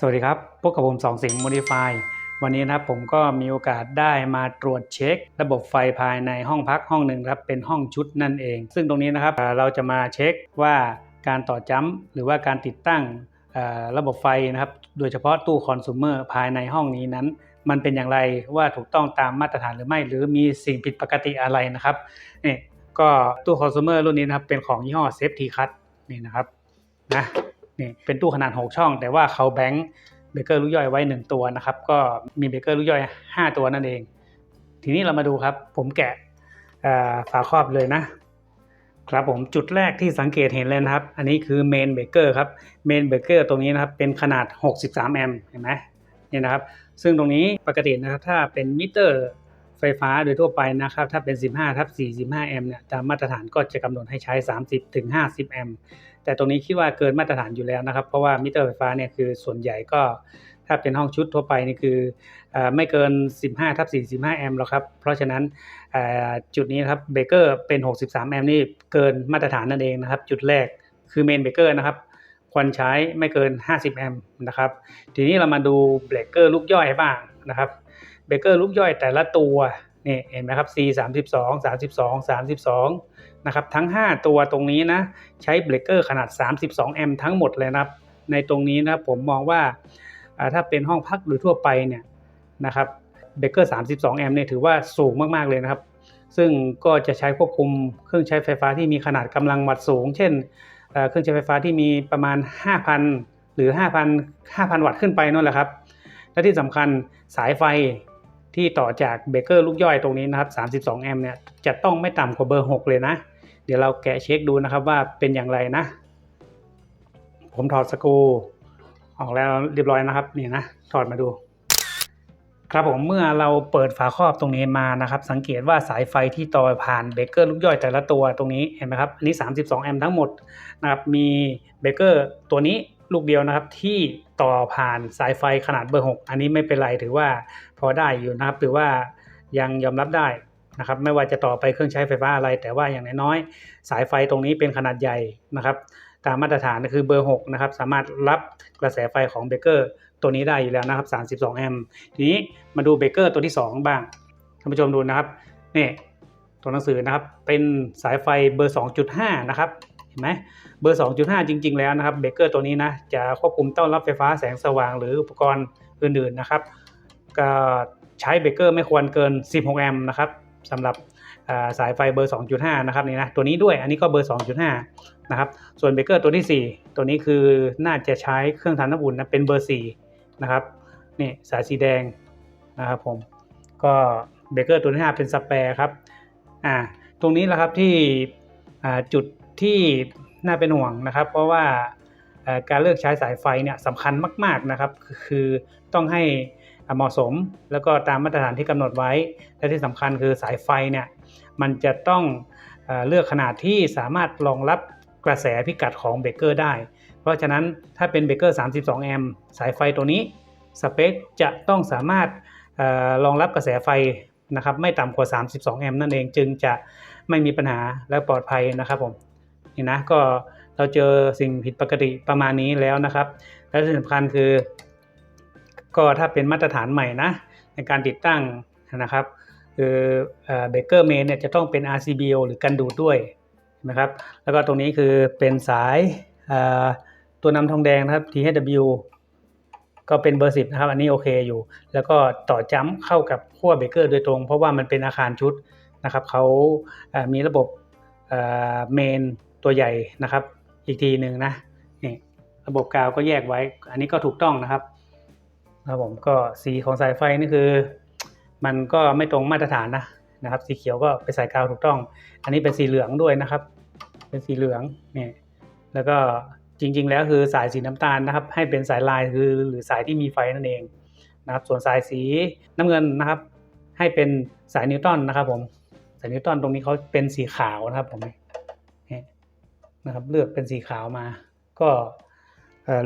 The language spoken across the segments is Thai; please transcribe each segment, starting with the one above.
สวัสดีครับ พบกับผมสองสิงห์ Modify วันนี้นะครับผมก็มีโอกาสได้มาตรวจเช็ค ระบบไฟภายในห้องพักห้องหนึ่งครับเป็นห้องชุดนั่นเอง ซึ่งตรงนี้นะครับเราจะมาเช็คว่าการต่อจัมป์หรือว่าการติดตั้งระบบไฟนะครับ โดยเฉพาะตู้คอน sumer ภายในห้องนี้นั้น มันเป็นอย่างไรว่าถูกต้องตามมาตรฐานหรือไม่ หรือมีสิ่งผิดปกติอะไรนะครับนี่ก็ตู้คอน sumer รุ่นนี้นะครับเป็นของยี่ห้อ Safety Cut นี่นะครับนะ นี่เป็นตู้ขนาด 6 ช่อง แต่ว่าเขาแบงค์เบเกอร์ลูกย่อยไว้ 1 ตัวนะครับ ก็มีเบเกอร์ลูกย่อย 5 ตัวนั่นเอง ทีนี้เรามาดูครับ ผมแกะฝาครอบเลยนะครับผมจุดแรกที่สังเกตเห็นเลยนะครับ อันนี้คือเมนเบเกอร์ครับเมนเบเกอร์ตรงนี้นะครับเป็นขนาด 63 แอมป์เห็นไหมเนี่ยนะครับ ซึ่งตรงนี้ปกตินะครับถ้าเป็นมิเตอร์ไฟฟ้าโดยทั่วไปนะครับ ถ้าเป็น 15ทับ45 แอมป์เนี่ยตามมาตรฐานก็จะกำหนดให้ใช้ 30ถึง50 แอมป์ แต่ตรงนี้คิดว่าเกินมาตรฐานอยู่แล้วนะครับ เพราะว่ามิเตอร์ไฟฟ้าเนี่ยคือส่วนใหญ่ก็ถ้าเป็นห้องชุดทั่วไปนี่คืออไม่เกิน 15ทับ45 แอมป์หรอกครับ เพราะฉะนั้นจุดนี้ครับเบเกอร์เป็น 63 แอมป์นี่เกินมาตรฐานนั่นเองนะครับ จุดแรกคือเมนเบเกอร์นะครับควรใช้ไม่เกิน 50 แอมป์นะครับ ทีนี้เรามาดูเบรกเกอร์ลูกย่อยบ้างนะครับ เบรกเกอร์ลูกย่อยแต่ละตัว นี่เห็นไหมครับ C 32 32 32นะครับทั้ง 5 ตัวตรงนี้นะใช้เบรกเกอร์ขนาด 32 แอมป์ทั้งหมดเลยนะครับ ในตรงนี้นะผมมองว่าถ้าเป็นห้องพักหรือทั่วไปเนี่ยนะครับเบรกเกอร์ 32 แอมป์เนี่ยถือว่าสูงมากๆเลยนะครับ ซึ่งก็จะใช้ควบคุมเครื่องใช้ไฟฟ้าที่มีขนาดกำลังวัตต์สูง เช่นเอ่อเครื่องใช้ไฟฟ้าที่มีประมาณ 5,000 หรือ 5,000 5,000 วัตต์ขึ้นไปนั่นแหละครับและที่สำคัญสายไฟ ที่ต่อจากเบเกอร์ลูกย่อยตรงนี้นะครับ32แอมป์เนี่ยจะต้องไม่ต่ำกว่าเบอร์ 6 เลยนะ เดี๋ยวเราแกะเช็คดูนะครับว่าเป็นอย่างไรนะ ผมถอดสกรูออกแล้วเรียบร้อยนะครับนี่นะถอดมาดู ครับผมเมื่อเราเปิดฝาครอบตรงนี้มานะครับ สังเกตว่าสายไฟที่ต่อผ่านเบเกอร์ลูกย่อยแต่ละตัวตรงนี้เห็นไหมครับอันนี้ 32 แอมป์ทั้งหมดนะครับมีเบเกอร์ตัวนี้ ลูกเดียวนะครับที่ต่อผ่านสายไฟขนาดเบอร์ 6 อันนี้ไม่เป็นไรถือว่าพอได้อยู่นะครับถือว่ายังยอมรับได้นะครับไม่ว่าจะต่อไปเครื่องใช้ไฟฟ้าอะไร แต่ว่าอย่างน้อยๆสายไฟตรงนี้เป็นขนาดใหญ่นะครับ ตามมาตรฐานก็คือเบอร์ 6 นะครับ สามารถรับกระแสไฟของเบเกอร์ตัวนี้ได้อยู่แล้วนะครับ 32 แอมป์ทีนี้มาดูเบเกอร์ตัวที่ 2 บ้างท่านผู้ชมดูนะครับนี่ตัวหนังสือนะครับเป็นสายไฟเบอร์ 2.5 นะครับ ไหมเบอร์ 2.5 จริง ๆ แล้วนะครับเบเกอร์ตัวนี้นะจะควบคุมต้อนรับไฟฟ้าแสงสว่างหรืออุปกรณ์อื่นๆนะครับก็ใช้เบเกอร์ไม่ควรเกิน 16 แอมป์นะครับสำหรับสายไฟเบอร์ 2.5 นะครับนี่นะตัวนี้ด้วยอันนี้ก็เบอร์ 2.5 นะครับส่วนเบเกอร์ตัวที่ 4 ตัวนี้คือน่าจะใช้เครื่องทำน้ำอุ่นนะเป็นเบอร์4นะครับนี่สายสีแดงนะครับผมก็เบเกอร์ตัวที่ 5 เป็นสเปร์ครับอ่าตรงนี้แหละครับที่จุด ที่น่าเป็นห่วงนะครับ เพราะว่าการเลือกใช้สายไฟเนี่ยสำคัญมาก ๆนะครับ คือต้องให้เหมาะสมแล้วก็ตามมาตรฐานที่กำหนดไว้ และที่สำคัญคือสายไฟเนี่ยมันจะต้องเอเลือกขนาดที่สามารถรองรับกระแสพิกัดของเบเกอร์ได้ เพราะฉะนั้นถ้าเป็นเบเกอร์ 32 แอมป์สายไฟตัวนี้สเปคจะต้องสามารถเออรองรับกระแสไฟนะครับไม่ต่ำกว่า 32 แอมป์นั่นเองจึงจะไม่มีปัญหาและปลอดภัยนะครับผม นี่นะก็เราเจอสิ่งผิดปกติประมาณนี้แล้วนะครับ และที่สำคัญคือ ก็ถ้าเป็นมาตรฐานใหม่นะในการติดตั้งนะครับคือเบเกอร์เมนเนี่ยจะต้องเป็น RCBO หรือกันดูดด้วยนะครับแล้วก็ตรงนี้คือเป็นสายตัวนำทองแดงนะครับ THW ก็เป็นเบอร์สิบนะครับ อันนี้โอเคอยู่ แล้วก็ต่อจ้ำเข้ากับขั้วเบเกอร์โดยตรง เพราะว่ามันเป็นอาคารชุดนะครับเขามีระบบเมน ตัวใหญ่นะครับ อีกทีหนึ่งนะนี่ระบบกาวก็แยกไว้ อันนี้ก็ถูกต้องนะครับครับผมก็สีของสายไฟนี่คือ มันก็ไม่ตรงมาตรฐานนะนะครับ สีเขียวก็ไปใส่กาวถูกต้อง อันนี้เป็นสีเหลืองด้วยนะครับ เป็นสีเหลืองนี่แล้วก็จริง ๆ แล้วคือสายสีน้ำตาลนะครับ ให้เป็นสายลายคือหรือสายที่มีไฟนั่นเองนะครับ ส่วนสายสีน้ำเงินนะครับ ให้เป็นสายนิวตันนะครับ ผมสายนิวตันตรงนี้เขาเป็นสีขาวนะครับผมเนะครับเลือกเป็นสีขาวมา ก็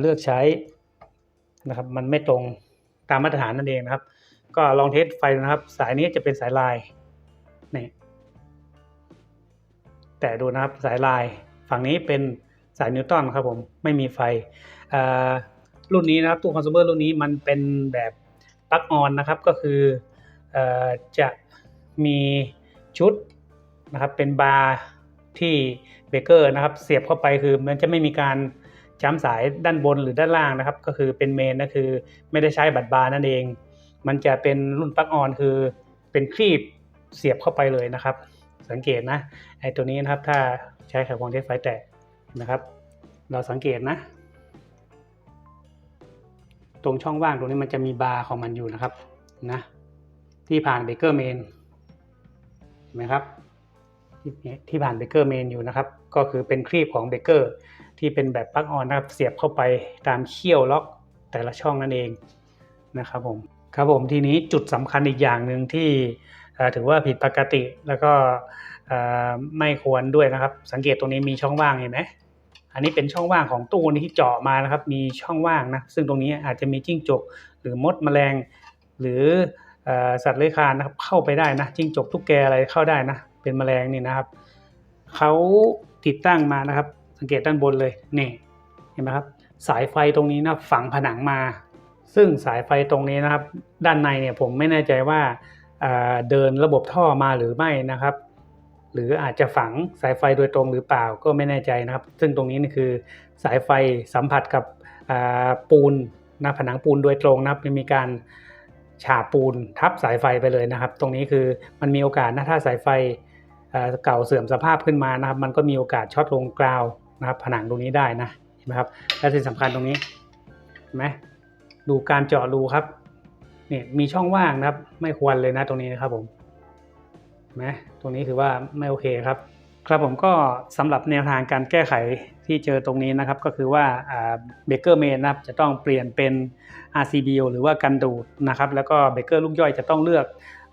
เลือกใช้นะครับมันไม่ตรงตามมาตรฐานนั่นเองนะครับ ก็ลองเทสไฟนะครับ สายนี้จะเป็นสายลายนี่แต่ดูนะครับสายลายฝั่งนี้เป็นสายนิวตันครับผมไม่มีไฟรุ่นนี้นะครับตู้คอน sumer รุ่นนี้มันเป็นแบบปลั๊กออนนะครับก็คืออจะมีชุดนะครับเป็นบาร์ที่ เบเกอร์นะครับ เสียบเข้าไปคือมันจะไม่มีการจ้ำสายด้านบนหรือด้านล่างนะครับ ก็คือเป็นเมนนะคือไม่ได้ใช้บัตรบาร์นั่นเอง มันจะเป็นรุ่นปลั๊กออนคือเป็นครีบเสียบเข้าไปเลยนะครับ สังเกตนะไอตัวนี้นะครับถ้าใช้ไขควงเทสไฟแตะนะครับ เราสังเกตนะ ตรงช่องว่างตรงนี้มันจะมีบาร์ของมันอยู่นะครับนะที่ผ่านเบเกอร์เมนเห็นไหมครับ ที่ผ่านเบเกอร์เมนอยู่นะครับ ก็คือเป็นครีบของเบเกอร์ที่เป็นแบบปลั๊กออนนะครับ เสียบเข้าไปตามเขี้ยวล็อกแต่ละช่องนั่นเองนะครับผมครับผมทีนี้จุดสำคัญอีกอย่างหนึ่งที่ถือว่าผิดปกติแล้วก็ไม่ควรด้วยนะครับ สังเกตตรงนี้มีช่องว่างเห็นไหมอันนี้เป็นช่องว่างของตู้นี้ที่เจาะมานะครับ มีช่องว่างนะซึ่งตรงนี้อาจจะมีจิ้งจก หรือมดแมลง หรืออสัตว์เลื้อยคลานนะครับเข้าไปได้นะจิ้งจกตุ๊กแกอะไรเข้าได้นะ เป็นแมลงนี่นะครับเขาติดตั้งมานะครับ สังเกตด้านบนเลยนี่เห็นไหมครับ สายไฟตรงนี้นะฝังผนังมา ซึ่งสายไฟตรงนี้นะครับ ด้านในเนี่ยผมไม่แน่ใจว่าเอ่อเดินระบบท่อมาหรือไม่นะครับ หรืออาจจะฝังสายไฟโดยตรงหรือเปล่าก็ไม่แน่ใจนะครับ ซึ่งตรงนี้นี่คือสายไฟสัมผัสกับปูนนะผนังปูนโดยตรงนะครับมีการฉาบปูนทับสายไฟไปเลยนะครับ ตรงนี้คือมันมีโอกาสนะถ้าสายไฟ เก่าเสื่อมสภาพขึ้นมานะครับ มันก็มีโอกาสช็อตลงกราวนะครับ ผนังตรงนี้ได้นะเห็นไหมครับและที่สำคัญตรงนี้เห็นไหมดูการเจาะรูครับเนี่ยมีช่องว่างนะครับ ไม่ควรเลยนะตรงนี้นะครับผมเห็นไหมตรงนี้ถือว่าไม่โอเคครับ ครับผมก็สำหรับแนวทางการแก้ไขที่เจอตรงนี้นะครับ ก็คือว่าเบเกอร์เมนนะครับจะต้องเปลี่ยนเป็น RCBO หรือว่ากันดูดนะครับ แล้วก็เบเกอร์ลูกย่อยจะต้องเลือก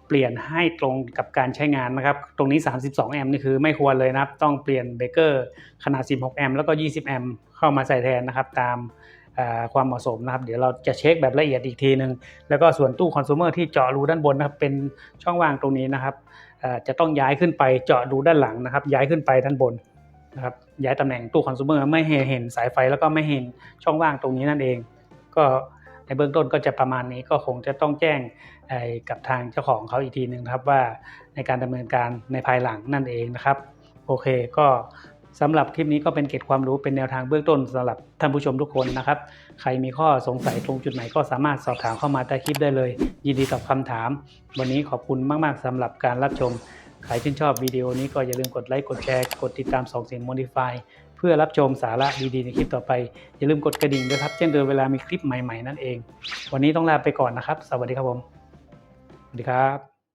เปลี่ยนให้ตรงกับการใช้งานนะครับ ตรงนี้ 32 แอมป์นี่คือไม่ควรเลยนะครับ ต้องเปลี่ยนเบเกอร์ขนาด 16 แอมป์แล้วก็ 20 แอมป์เข้ามาใส่แทนนะครับ ตามความเหมาะสมนะครับ เดี๋ยวเราจะเช็คแบบละเอียดอีกทีนึงแล้วก็ส่วนตู้คอน sumer ที่เจาะรูด้านบนนะครับ เป็นช่องว่างตรงนี้นะครับจะต้องย้ายขึ้นไปเจาะดูด้านหลังนะครับ ย้ายขึ้นไปด้านบนนะครับ ย้ายตำแหน่งตู้คอน sumer ไม่ให้เห็นสายไฟแล้วก็ไม่เห็นช่องว่างตรงนี้นั่นเอง ก็ในเบื้องต้นก็จะประมาณนี้ก็คงจะต้องแจ้ง กับทางเจ้าของเขาอีกทีหนึ่งครับว่าในการดำเนินการในภายหลังนั่นเองนะครับ โอเคก็สำหรับคลิปนี้ก็เป็นเกร็ดความรู้เป็นแนวทางเบื้องต้นสำหรับท่านผู้ชมทุกคนนะครับ ใครมีข้อสงสัยตรงจุดไหนก็สามารถสอบถามเข้ามาใต้คลิปได้เลย ยินดีตอบคำถาม วันนี้ขอบคุณมาก ๆสำหรับการรับชม ใครชื่นชอบวิดีโอนี้ก็อย่าลืมกดไลค์กดแชร์กดติดตามสองเสียง Modify เพื่อรับชมสาระดีๆในคลิปต่อไป อย่าลืมกดกระดิ่งด้วยครับแจ้งเตือนเวลามีคลิปใหม่ ๆ นั่นเอง วันนี้ต้องลาไปก่อนนะครับ สวัสดีครับผม สวัสดีครับ